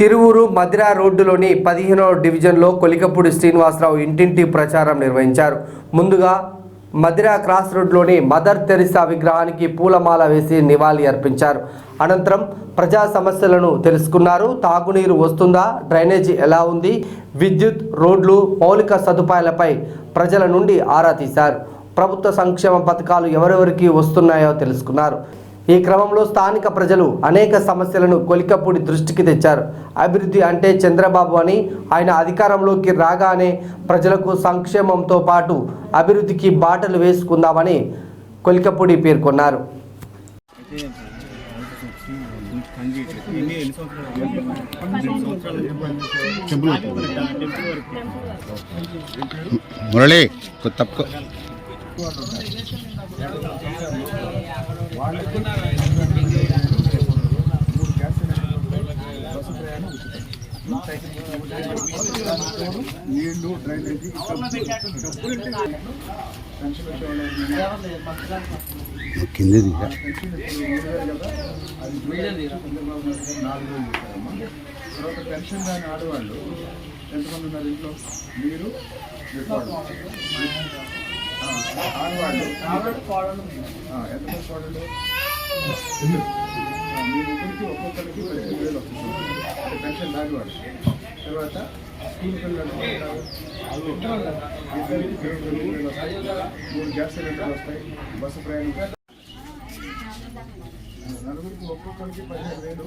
తిరువురు మధిర రోడ్డులోని పదిహేనో డివిజన్లో కొలికపూడి శ్రీనివాసరావు ఇంటింటి ప్రచారం నిర్వహించారు. ముందుగా మధిర క్రాస్ రోడ్లోని మదర్ తెరిసా విగ్రహానికి పూలమాల వేసి నివాళి అర్పించారు. అనంతరం ప్రజా సమస్యలను తెలుసుకున్నారు. తాగునీరు వస్తుందా? డ్రైనేజీ ఎలా ఉంది? విద్యుత్ రోడ్లు మౌలిక సదుపాయాలపై ప్రజల నుండి ఆరా తీశారు. ప్రభుత్వ సంక్షేమ పథకాలు ఎవరెవరికి వస్తున్నాయో తెలుసుకున్నారు. ఈ క్రమంలో స్థానిక ప్రజలు అనేక సమస్యలను కొలికపూడి దృష్టికి తెచ్చారు. అభివృద్ధి అంటే చంద్రబాబు అని ఆయన అధికారంలోకి రాగానే ప్రజలకు సంక్షేమంతో పాటు అభివృద్ధికి బాటలు వేసుకుందామని కొలికపూడి పేర్కొన్నారు. మురళి కొద్ది. తప్పుకో నీళ్ళు డ్రైనేజీ కింద నాలుగు తర్వాత పెన్షన్ దాని ఆడవాళ్ళు ఎంతమంది ఉన్నారు ఇంట్లో మీరు ఆడవాళ్ళు ఆ, ఎంతమంది కోడలు ఇద్దరు. ఆ, మీ ముగ్గురికి ఒక్కొక్కరికి పదిహేను వేలు వస్తుంది అది పెన్షన్ దాని తర్వాత స్కూల్ పిల్లలు ఇద్దరికి ఎనిమిది వేలు వస్తాయి మూడు గ్యాస్ సిలిండర్లు వస్తాయి బస్సు ప్రయాణం నలుగురికి ఒక్కొక్కరికి పదిహేను వేలు